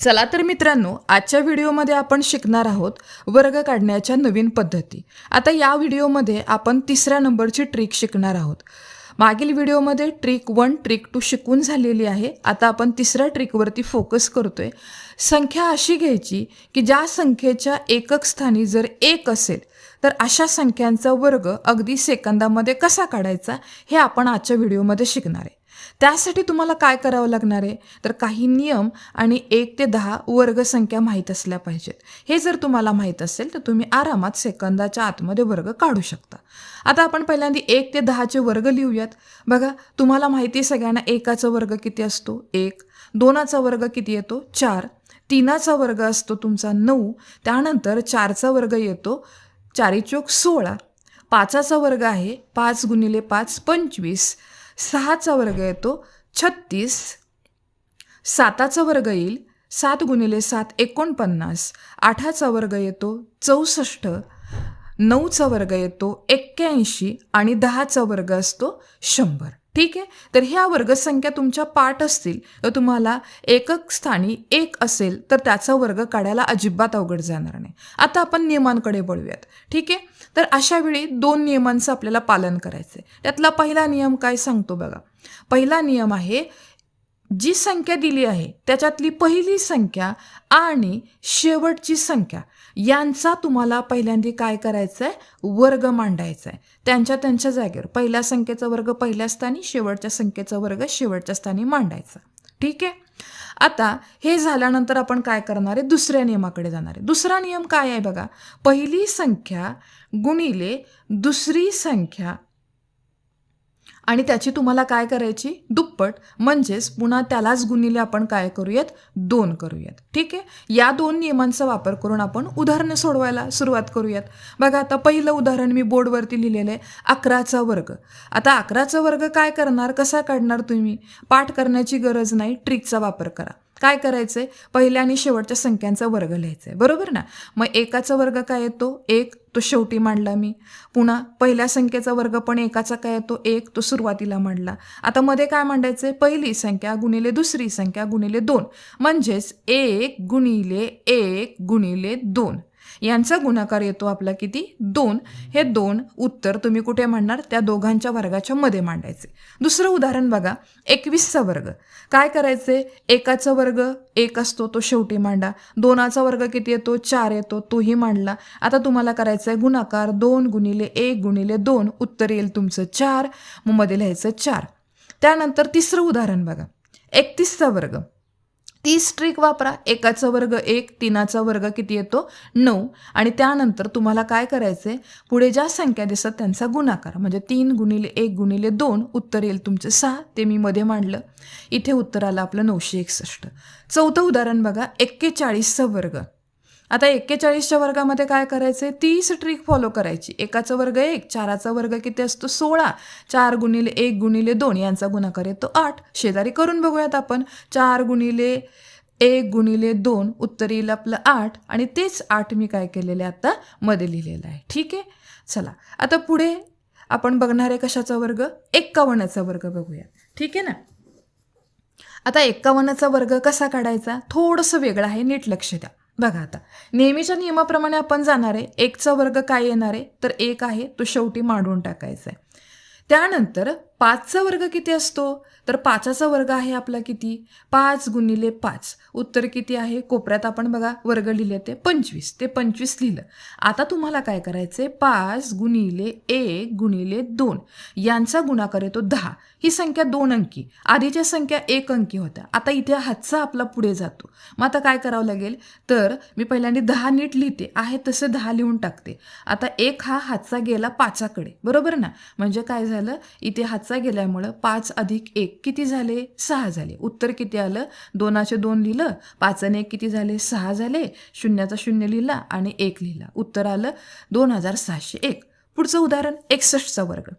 चला तर मित्रांनो आजच्या व्हिडिओमध्ये आपण शिकणार आहोत वर्ग काढण्याच्या नवीन पद्धती. आता या व्हिडिओमध्ये आपण तिसऱ्या नंबरची ट्रिक शिकणार आहोत. मागील व्हिडिओमध्ये ट्रिक वन ट्रिक टू शिकून झालेली आहे. आता आपण तिसऱ्या ट्रिकवरती फोकस करतोय. संख्या अशी घ्यायची की ज्या संख्येच्या एकक स्थानी जर एक असेल तर अशा संख्यांचा वर्ग अगदी सेकंदामध्ये कसा काढायचा हे आपण आजच्या व्हिडिओमध्ये शिकणार आहे. त्यासाठी तुम्हाला काय करावं लागणार आहे? तर काही नियम आणि एक ते दहा वर्गसंख्या माहीत असल्या पाहिजेत. हे जर तुम्हाला माहीत असेल तर तुम्ही आरामात सेकंदाच्या आतमध्ये वर्ग काढू शकता. आता आपण पहिल्यांदा एक ते दहाचे वर्ग लिहूयात. बघा तुम्हाला माहिती सगळ्यांना एकाचा वर्ग किती असतो? एक. दोनाचा वर्ग किती येतो? चार. तीनाचा वर्ग असतो तुमचा नऊ. त्यानंतर चारचा वर्ग येतो चारी चोक सोळा. पाचाचा वर्ग आहे पाच गुणिले पाच पंचवीस. सहाचा वर्ग येतो. छत्तीस. साताचा वर्ग येईल. सात गुणिले सात एकोणपन्नास. आठाचा वर्ग येतो. चौसष्ट. नऊचा वर्ग येतो. एक्क्याऐंशी आणि दहाचा वर्ग असतो. शंभर. ठीक आहे? तर ह्या वर्गसंख्या तुमच्या पाठ असतील. तर तुम्हाला एकक स्थानी एक असेल तर त्याचा वर्ग काढायला अजिबात अवघड जाणार नाही. आता आपण नियमांकडे वळूयात. ठीक आहे? तर अशा वेळी दोन नियमांचं आपल्याला पालन करायचं आहे त्यातला पहिला नियम काय सांगतो बघा. पहिला नियम आहे जी संख्या दिली आहे त्याच्यातली पहिली संख्या आणि शेवटची संख्या यांचा तुम्हाला पहिल्यांदा काय करायचं आहे वर्ग मांडायचा आहे त्यांच्या त्यांच्या जागेवर. पहिल्या संख्येचा वर्ग पहिल्या स्थानी शेवटच्या संख्येचा वर्ग शेवटच्या स्थानी मांडायचा. ठीक आहे? आता हे झाल्यानंतर आपण काय करणार आहे? दुसऱ्या नियमाकडे जाणार आहे. दुसरा नियम काय आहे बघा? पहिली संख्या गुणिले दुसरी संख्या आणि त्याची तुम्हाला काय करायची? दुप्पट. म्हणजेच पुन्हा त्यालाच गुणिले आपण काय करूयात? दोन करूयात. ठीक आहे? या दोन नियमांचा वापर करून आपण उदाहरणं सोडवायला सुरुवात करूयात. बघा आता पहिलं उदाहरण मी बोर्डवरती लिहिलेलं आहे अकराचा वर्ग. आता अकराचा वर्ग काय करणार? कसा काढणार तुम्ही? पाठ करण्याची गरज नाही ट्रिकचा वापर करा. काय करायचं आहे पहिल्या आणि शेवटच्या संख्यांचा वर्ग लिहायचा आहे बरोबर ना? मग एकाचा वर्ग काय येतो? एक. तो शेवटी मांडला मी. पुन्हा पहिल्या संख्येचा वर्ग पण एकाचा काय येतो? एक. तो सुरुवातीला मांडला. आता मध्ये काय मांडायचं आहे पहिली संख्या गुणिले दुसरी संख्या गुणिले दोन. म्हणजेच एक गुणिले एक गुणिले दोन. यांचा गुणाकार येतो आपला किती? दोन. हे दोन उत्तर तुम्ही कुठे मांडणार? त्या दोघांच्या वर्गाच्या मध्ये मांडायचे. दुसरं उदाहरण बघा. एकवीसचा वर्ग. काय करायचे? एकाचा वर्ग एक असतो तो शेवटी मांडा. दोनाचा वर्ग किती येतो? चार येतो. तोही मांडला. आता तुम्हाला करायचं आहे गुणाकार. दोन गुणिले एक गुणिले दोन. उत्तर येईल तुमचं चार. मग मध्ये लिहायचं चार. त्यानंतर तिसरं उदाहरण बघा. एकतीसचा वर्ग. तीस ट्रिक वापरा. एकाचा वर्ग एक तीनाचा वर्ग किती येतो? नऊ. आणि त्यानंतर तुम्हाला काय करायचं आहे पुढे ज्या संख्या दिसतात त्यांचा गुणाकार. म्हणजे तीन गुणिले एक गुणिले दोन उत्तर येईल तुमचं सहा. ते मी मध्ये मांडलं. इथे उत्तर आलं आपलं नऊशे एकसष्ट. चौथं उदाहरण बघा. एक्केचाळीसचा वर्ग. आता एक्केचाळीसच्या वर्गामध्ये काय करायचं आहे तीस ट्रिक फॉलो करायची. एकाचा वर्ग एक चाराचा वर्ग किती असतो? सोळा. चार गुणिले एक गुणिले दोन यांचा गुणाकार येतो आठ. शेजारी करून बघूयात आपण. चार गुणिले एक गुणिले दोन उत्तर येईल आपलं आठ. आणि तेच आठ मी काय केलेले आता? मध्ये लिहिलेलं आहे. ठीक आहे? चला. आता पुढे आपण बघणार आहे कशाचा वर्ग? एक्कावन्नाचा वर्ग बघूया ठीक आहे ना? आता एक्कावन्नाचा वर्ग कसा काढायचा? थोडंसं वेगळं आहे. नीट लक्ष द्या. बघा आता. नेहमीच्या नियमाप्रमाणे आपण जाणार आहे एकचा वर्ग काय येणार आहे तर एक आहे तो शेवटी मांडून टाकायचा आहे. त्यानंतर पाचचा वर्ग किती असतो? तर पाचाचा वर्ग आहे आपला किती? पाच गुणिले पाच. उत्तर किती आहे? कोपऱ्यात आपण बघा वर्ग लिहिले ते पंचवीस. ते पंचवीस लिहिलं. आता तुम्हाला काय करायचं आहे पाच गुणिले एक गुणिले दोन. यांचा गुणाकार येतो दहा. ही संख्या दोन अंकी. आधीच्या संख्या एक अंकी होत्या. आता इथे हातचा आपला पुढे जातो. मग आता काय करावं लागेल? तर मी पहिल्यांदा दहा नीट लिहिते. आहे तसं दहा लिहून टाकते. आता एक हा हातचा गेला पाचाकडे. बरोबर ना? म्हणजे काय झालं? इथे हात हातचा गेल्यामुळं पाच अधिक एक किती झाले? सहा झाले. उत्तर किती आलं? दोनाचे दोन लिहिलं. पाचाने एक किती झाले? सहा झाले. शून्याचा शून्य लिहिला आणि एक लिहिला. उत्तर आलं दोन हजार सहाशे एक. पुढचं उदाहरण एकसष्टचा वर्ग.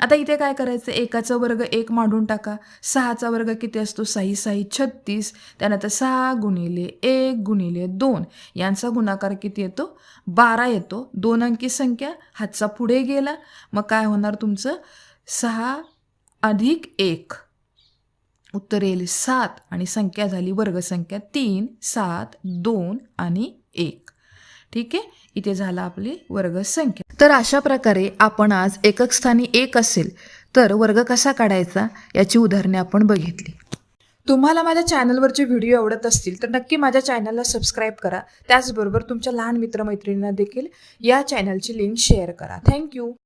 आता इथे काय करायचं? एकाचा वर्ग एक मांडून टाका. सहाचा वर्ग किती असतो? साई साई छत्तीस. त्यानंतर सहा गुणिले एक गुणिले दोन. यांचा गुणाकार किती येतो? बारा येतो. दोन अंकी संख्या हातचा पुढे गेला. मग काय होणार तुमचं? सहा अधिक एक. उत्तर येईल सात आणि संख्या झाली वर्गसंख्या तीन सात दोन आणि एक. ठीक आहे? इथे झाला आपली वर्गसंख्या. तर अशा प्रकारे आपण आज एकक स्थानी एक असेल तर वर्ग कसा काढायचा याची उदाहरणे आपण बघितली. तुम्हाला माझ्या चॅनलवरचे व्हिडिओ आवडत असतील तर नक्की माझ्या चॅनलला सबस्क्राईब करा. त्याचबरोबर तुमच्या लहान मित्रमैत्रिणींना देखील या चॅनलची लिंक शेअर करा. Thank you.